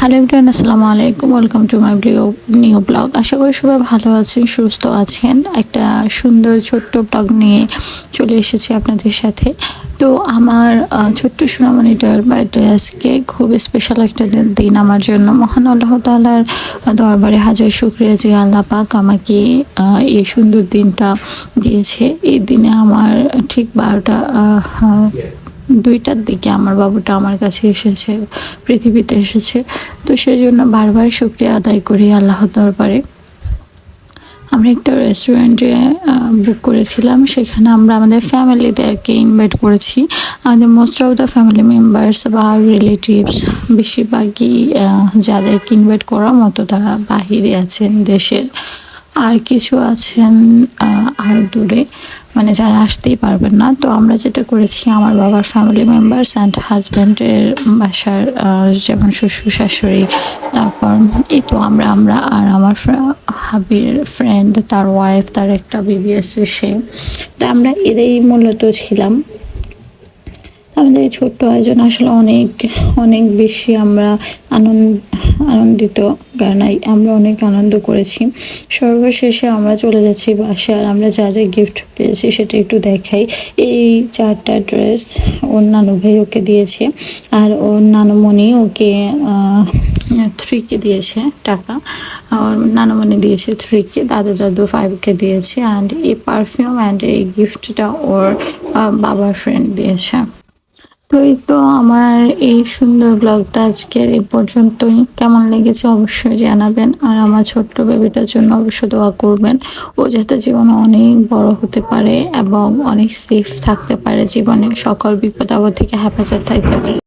Hello everyone আসসালামু আলাইকুম। Welcome to my new blog আশা করি সবাই ভালো আছেন সুস্থ আছেন। একটা সুন্দর ছোট্ট ব্লগ নিয়ে চলে এসেছি আপনাদের সাথে। তো আমার ছোট্ট সোনামণিটার বার্থডে আজকে। খুব স্পেশাল একটা দিন- আমার জন্য। মহান আল্লাহ তালার দরবারে হাজার শুক্রিয়া যে আল্লাহ পাক আমাকে এই সুন্দর দিনটা দিয়েছে। এই দিনে আমার ঠিক বারোটা আহ, দুইটার দিকে আমার বাবুটা আমার কাছে এসেছে, পৃথিবীতে এসেছে। তো সেই জন্য বারবার শুক্রিয়া আদায় করি আল্লাহ দরবারে। আমরা একটা রেস্টুরেন্টে বুক করেছিলাম, সেখানে আমরা আমাদের ফ্যামিলিদেরকে ইনভাইট করেছি। আমাদের most of the family members বা রিলেটিভস বেশিরভাগই যাদেরকে ইনভাইট করার মতো তারা বাহিরে আছেন দেশের। আর কিছু আছেন দূরে মানে যারা আসতেই পারবেন না। তো আমরা যেটা করেছি, আমার বাবার ফ্যামিলি মেম্বার্স অ্যান্ড হাজব্যান্ডের বাসার যেমন শ্বশুর, শাশুড়ি, তারপর এই তো আমরা আমরা আর আমার হাবির ফ্রেন্ড তার ওয়াইফ তার একটা বিবি আছে সে। তো আমরা এরাই মূলত ছিলাম। আমাদের এই ছোট্ট আয়োজন আসলে অনেক অনেক বেশি আমরা আনন্দ আনন্দিত কারণ আমরা অনেক আনন্দ করেছি। সর্বশেষে আমরা চলে যাচ্ছি বাসায় আর আমরা যা যা গিফট পেয়েছি সেটা একটু দেখাই। এই চারটা ড্রেস ওর নানু ভাই ওকে দিয়েছে আর ওর নানুমণি ওকে থ্রিকে দিয়েছে টাকা। আর নানুমণি দিয়েছে থ্রিকে দাদু দাদু ফাইভকে দিয়েছে। অ্যান্ড এই পারফিউম অ্যান্ড এই গিফটটা ওর বাবার ফ্রেন্ড দিয়েছে। তো তো আমার এই সুন্দর ব্লগটা আজকের এই পর্যন্তই। কেমন লেগেছে অবশ্যই জানাবেন আর আমার ছোট্ট বেবিটার জন্য অবশ্যই দোয়া করবেন। ও যাতে জীবনে অনেক বড় হতে পারে এবং অনেক সেফ থাকতে পারে জীবনে সকল বিপদ আপদ থেকে হেফাজত থাকতে পারে।